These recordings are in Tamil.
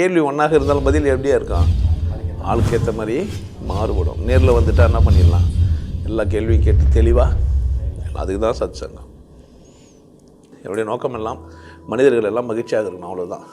கேள்வி ஒன்றாக இருந்தாலும் பதில் எப்படியா இருக்கும்? ஆளுக்கு ஏற்ற மாதிரி மாறுபடும். நேரில் வந்துட்டா என்ன பண்ணிடலாம்? எல்லா கேள்வியும் கேட்டு தெளிவாக அதுக்கு தான் சத் சங்கம் என்னுடைய நோக்கம் எல்லாம் மனிதர்கள் எல்லாம் மகிழ்ச்சியாக இருக்கணும் அவ்வளோதான்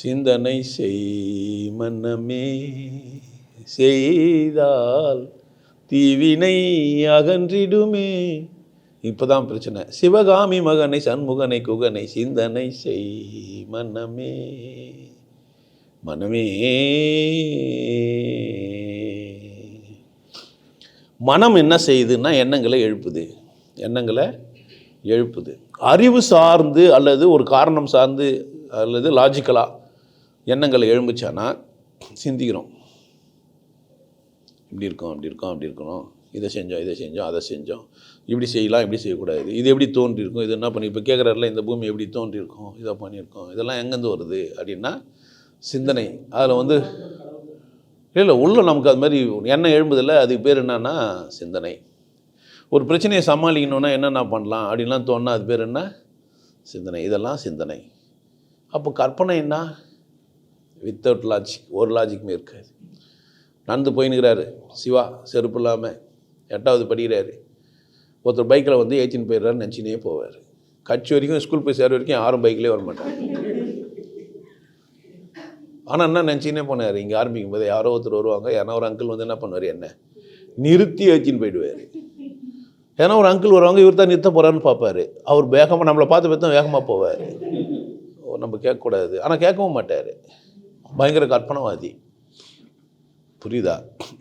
சிந்தனை செய் மன்னமே செய்தால் தீவினை அகன்றிடுமே. இப்போதான் பிரச்சனை. சிவகாமி மகனை சண்முகனை குகனை சிந்தனை செய் மனமே மனமே. மனம் என்ன செய்யுதுன்னா எண்ணங்களை எழுப்புது. எண்ணங்களை எழுப்புது. அறிவு சார்ந்து அல்லது ஒரு காரணம் சார்ந்து அல்லது லாஜிக்கலாக எண்ணங்களை எழும்புச்சானா சிந்திக்கிறோம். இப்படி இருக்கோம் அப்படி இருக்கோம் அப்படி இருக்கணும் இதை செஞ்சோம் இதை செஞ்சோம் அதை செஞ்சோம். இப்படி செய்யலாம் இப்படி செய்யக்கூடாது. இது எப்படி தோன்றியிருக்கும்? இது என்ன பண்ணி இப்போ கேட்குறாருல இந்த பூமி எப்படி தோன்றியிருக்கும்? இதை பண்ணியிருக்கோம். இதெல்லாம் எங்கேருந்து வருது அப்படின்னா சிந்தனை. அதில் வந்து இல்லை இல்லை உள்ள நமக்கு அது மாதிரி எண்ணம் எழும்புதில்ல. அதுக்கு பேர் என்னன்னா சிந்தனை. ஒரு பிரச்சனையை சமாளிக்கணுன்னா என்னென்ன பண்ணலாம் அப்படின்லாம் தோணுனா அது பேர் என்ன? சிந்தனை. இதெல்லாம் சிந்தனை. அப்போ கற்பனைன்னா வித்தவுட் லாஜிக் ஒரு லாஜிக்குமே இருக்காது. நடந்து போயின்னுக்கிறாரு. சிவா செருப்பு இல்லாமல் எட்டாவது படிக்கிறாரு. ஒருத்தர் பைக்கில் வந்து ஏச்சின்னு போயிடுறாரு நினச்சினே போவார். கட்சி வரைக்கும் ஸ்கூல் போய் சேர வரைக்கும் யாரும் பைக்லேயே வர மாட்டாங்க ஆனால் என்ன நினச்சினே போனார். இங்கே ஆரம்பிக்கும் போது யாரோ ஒருத்தர் வருவாங்க. ஏன்னா ஒரு அங்கிள் வந்து என்ன பண்ணுவார்? என்ன? நிறுத்தி ஏச்சின்னு போயிடுவார். ஏன்னா ஒரு அங்கிள் வருவாங்க இவர் தான் நிறுத்த போகிறான்னு பார்ப்பார். அவர் வேகமாக நம்மளை பார்த்து பார்த்து தான் வேகமாக போவார். ஓ நம்ம கேட்கக்கூடாது. ஆனால் கேட்கவும் மாட்டார். பயங்கர கற்பனைவாதி. புரியுதா?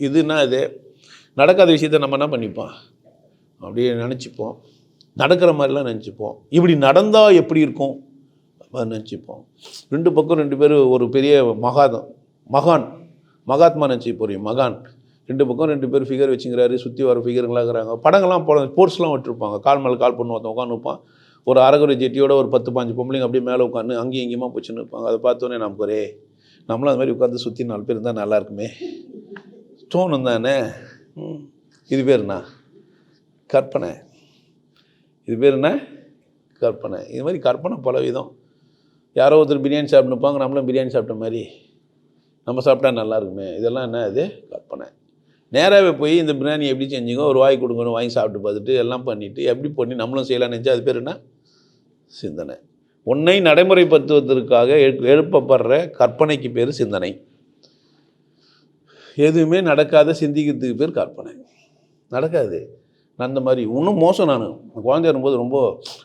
இதுனா இது? நடக்காத விஷயத்தை நம்ம என்ன பண்ணிப்போம்? அப்படியே நினச்சிப்போம். நடக்கிற மாதிரிலாம் நினச்சிப்போம். இப்படி நடந்தால் எப்படி இருக்கும்? அது நினச்சிப்போம். ரெண்டு பக்கம் ரெண்டு பேர் ஒரு பெரிய மகாதம் மகான் மகாத்மா நினச்சி போகிறீங்க மகான். ரெண்டு பக்கம் ரெண்டு பேர் ஃபிகர் வச்சுங்கிறாரு சுற்றி வர ஃபிகருங்களாக இருக்கிறாங்க. படங்கள்லாம் போட ஸ்போர்ட்ஸ்லாம் விட்டுருப்பாங்க. கால் மேலே கால் பண்ணு ஒருத்தன் உட்காந்துருப்பான் ஒரு அரகுரை ஜெட்டியோட ஒரு பத்து பாஞ்சு பொம்பளைங்க அப்படியே மேலே உட்காந்து அங்கேயும் இங்கேயுமா போச்சுன்னு இருப்பாங்க அதை பார்த்தோன்னே நமக்கு ஒரே நம்மளும் அது மாதிரி உட்காந்து சுற்றி நாலு பேர் இருந்தால் நல்லா இருக்குமே. தோணும் தானே? இது பேர் என்ன? கற்பனை. இது பேர் என்ன? கற்பனை. இது மாதிரி கற்பனை பல விதம். யாரோ ஒருத்தர் பிரியாணி சாப்பிட்டுப்பாங்க நம்மளும் பிரியாணி சாப்பிட்ட மாதிரி. நம்ம சாப்பிட்டா நல்லா இருக்குமே. இதெல்லாம் என்ன இது? கற்பனை. நேராகவே போய் இந்த பிரியாணி எப்படி செஞ்சுங்க? ஒரு வாய் கொடுங்கன்னு வாங்கி சாப்பிட்டு பார்த்துட்டு எல்லாம் பண்ணிவிட்டு எப்படி பண்ணி நம்மளும் செய்யலாம்னு நினச்சா அது பேர் என்ன? சிந்தனை. உன்னை நடைமுறைப்படுத்துவதற்காக எழு- எழுப்பப்படுற கற்பனைக்கு பேர் சிந்தனை. எதுவுமே நடக்காத சிந்திக்கிறதுக்கு பேர் கற்பனை. நடக்காது. நான் அந்த மாதிரி இன்னும் மோசம் நான். குழந்தையா வரும்போது ரொம்ப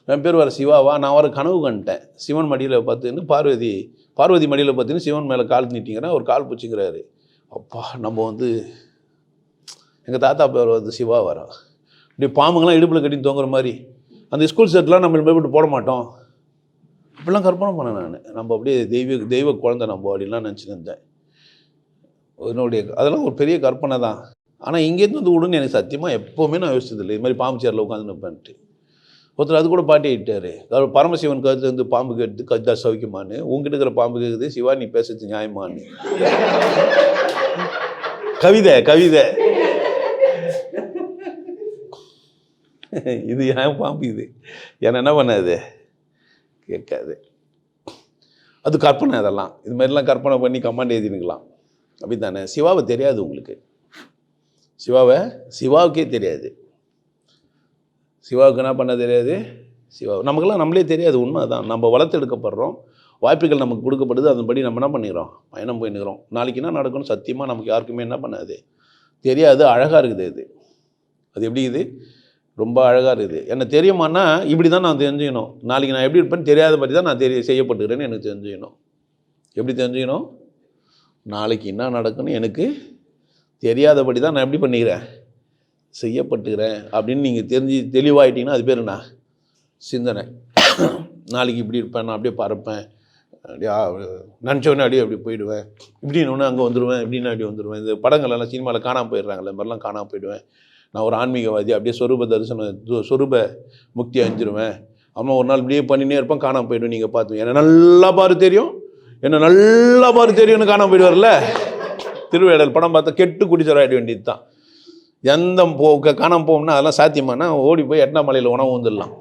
என் பேர் வர சிவாவா நான் வர கனவு கண்டேன். சிவன் மடியில் பார்த்துன்னு பார்வதி பார்வதி மடியில் பார்த்துன்னு சிவன் மேலே கால் நீட்டிங்கிறேன் ஒரு கால் பிடிச்சிக்கிறாரு. அப்பா நம்ம வந்து எங்கள் தாத்தா பேர் வந்து சிவா வரோம் இப்படி பாம்புங்கெல்லாம் இடுப்பில் கட்டி தொங்குற மாதிரி. அந்த ஸ்கூல் செட்லாம் நம்ம போய்விட்டு போட மாட்டோம். அப்படிலாம் கற்பனை பண்ணேன் நான். நம்ம அப்படியே தெய்வ தெய்வ குழந்தை நம்ம அப்படின்லாம் நினச்சிட்டு இருந்தேன். என்னுடைய அதெல்லாம் ஒரு பெரிய கற்பனை தான். ஆனால் இங்கேருந்து வந்து விடுன்னு எனக்கு சத்தியமாக எப்போவுமே நான் யோசிச்சதில்லை இது மாதிரி பாம்பு சேரில் உட்காந்து நிற்பேன்ட்டு ஒருத்தர் அது கூட பாட்டி ஆகிட்டாரு அவர் பரமசிவன் கருத்து வந்து பாம்பு கேட்டு கஜா சௌக்கியமானு உங்ககிட்ட இருக்கிற பாம்பு கேட்குது சிவா நீ பேசுறது நியாயமானு கவிதை கவிதை. இது ஏன் பாம்பு இது? என்ன என்ன பண்ணாது? கேட்காது. அது கற்பனை அதெல்லாம். இது மாதிரிலாம் கற்பனை பண்ணி கமாண்ட் எழுதினுக்கலாம். அப்படி தானே சிவாவை தெரியாது உங்களுக்கு. சிவாவை சிவாவுக்கே தெரியாது. சிவாவுக்கு என்ன பண்ண தெரியாது? சிவா நமக்கெல்லாம் நம்மளே தெரியாது உண்மை தான் நம்ம வளர்த்தெடுக்கப்படுறோம் வாய்ப்புகள் நமக்கு கொடுக்கப்படுது அதன்படி நம்ம என்ன பண்ணிக்கிறோம் பயணம் போயின்னுக்கிறோம் நாளைக்கு என்ன நடக்கும்னு சத்தியமாக நமக்கு யாருக்குமே என்ன பண்ணாது. தெரியாது அழகாக இருக்குது இது. அது எப்படி இது? ரொம்ப அழகாக இருக்குது. என்ன தெரியுமான்னா இப்படி தான் நான் தெரிஞ்சுக்கணும். நாளைக்கு நான் எப்படி இருப்பேன்னு தெரியாத மாதிரி தான் நான் தெரிய செய்யப்பட்டுக்கிறேன்னு எனக்கு தெரிஞ்சுக்கணும். எப்படி தெரிஞ்சுக்கணும்? நாளைக்கு என்ன நடக்குன்னு எனக்கு தெரியாதபடி தான் நான் எப்படி பண்ணிக்கிறேன்? செய்யப்பட்டுக்கிறேன் அப்படின்னு நீங்கள் தெரிஞ்சு தெளிவாயிட்டீங்கன்னா அது பேர் என்ன? சிந்தனை. நாளைக்கு இப்படி இருப்பேன் நான் அப்படியே பறப்பேன். அப்படியா நினச்சோடனே அப்படியே அப்படி போயிடுவேன். இப்படின்னு ஒன்று அங்கே வந்துடுவேன் இப்படின்னு அப்படி வந்துடுவேன் இந்த படங்கள்லாம் சினிமாவில் காணாமல் போயிடுறாங்களே இந்த மாதிரிலாம் காணாமல் போயிடுவேன். நான் ஒரு ஆன்மீகவாதி அப்படியே சொரூப தரிசனம் சொரூப முக்தி அஞ்சிருவேன் அம்மா ஒரு நாள் இப்படியே பண்ணினே இருப்பேன் காணாமல் போயிடுவேன் நீங்கள் பார்த்து. என்ன நல்லா பாரு தெரியும் என்ன நல்லா பாரு தெரியும்னு காணாமல் போயிடுவார்ல? திருவேடல் படம் பார்த்தா கெட்டு குடிச்சராயிட வேண்டியது தான் எந்த போ க- காணாம போகும்னா அதெல்லாம் சாத்தியமானா ஓடி போய் எட்டா மலையில் உணவு வந்துடலாம்.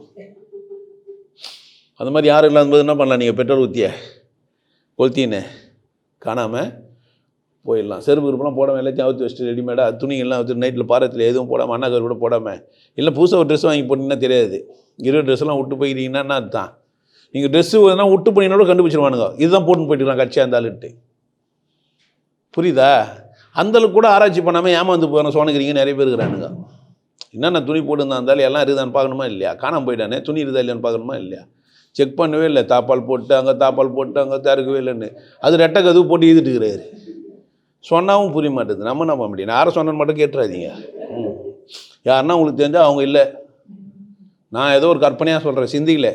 அந்த மாதிரி யாரும் இல்லாதபோது என்ன பண்ணலாம் நீங்கள் பெட்ரோல் ஊற்றிய கொளுத்தின்னு காணாமல் போயிடலாம். செருப்பு கிருப்பெல்லாம் போடாமல் எல்லாத்தையும் அவுத்து வச்சுட்டு ரெடிமேடாக துணிகள்லாம் வச்சு நைட்டில் பாரத்தில் எதுவும் போடாமல் அண்ணாக்கர் கூட போடாமல் இல்லை புதுசாக ஒரு ட்ரெஸ் வாங்கி போட்டிங்கன்னா தெரியாது. இருபது ட்ரெஸ்லாம் விட்டு போயிட்டீங்கன்னா என்ன நீங்கள் ட்ரெஸ்ஸு எதனா விட்டு பண்ணினோட கூட கண்டுபிடிச்சிருவானுங்க. இதுதான் போட்டுன்னு போயிட்டுருக்கான் கட்சியாக இருந்தாலுன்ட்டு. புரியுதா? அந்தளவுக்கு கூட ஆராய்ச்சி பண்ணாமல் ஏமாந்து போகிறேன் சோனகிரிங்க நிறைய பேர் இருக்கிறானுங்க. என்னென்ன துணி போட்டுருந்தா இருந்தாலும் எல்லாம் இருக்குதான்னு பார்க்கணுமா இல்லையா? காணாமல் போயிட்டானே. துணி இருக்குதா இல்லையான்னு பார்க்கணுமா இல்லையா? செக் பண்ணவே இல்லை. தாப்பால் போட்டு அங்கே தாப்பால் போட்டு அங்கே திறக்கவே இல்லைன்னு. அது ரெட்டை கதவு போட்டு எழுதிட்டு இருக்கிறாரு. சொன்னாவும் புரிய மாட்டேது நம்ம நம்ப முடியும்? யாரை சொன்னேன்னு மட்டும் கேட்டுறாதீங்க. ம். யாருன்னா உங்களுக்கு தெரிஞ்சால் அவங்க இல்லை. நான் ஏதோ ஒரு கற்பனையாக சொல்கிறேன் சிந்திக்கலை.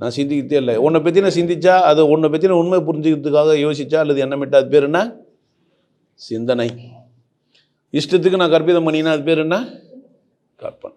நான் சிந்திக்கிட்டே இல்லை. உன்னை பற்றி நான் சிந்திச்சா அது உன்னை பற்றின உண்மை புரிஞ்சுக்கிறதுக்காக யோசிச்சா அல்லது என்னமிட்டா அது பேர் என்ன? சிந்தனை. இஷ்டத்துக்கு நான் கற்பிதம் பண்ணினா அது பேர் என்ன? கற்பனை.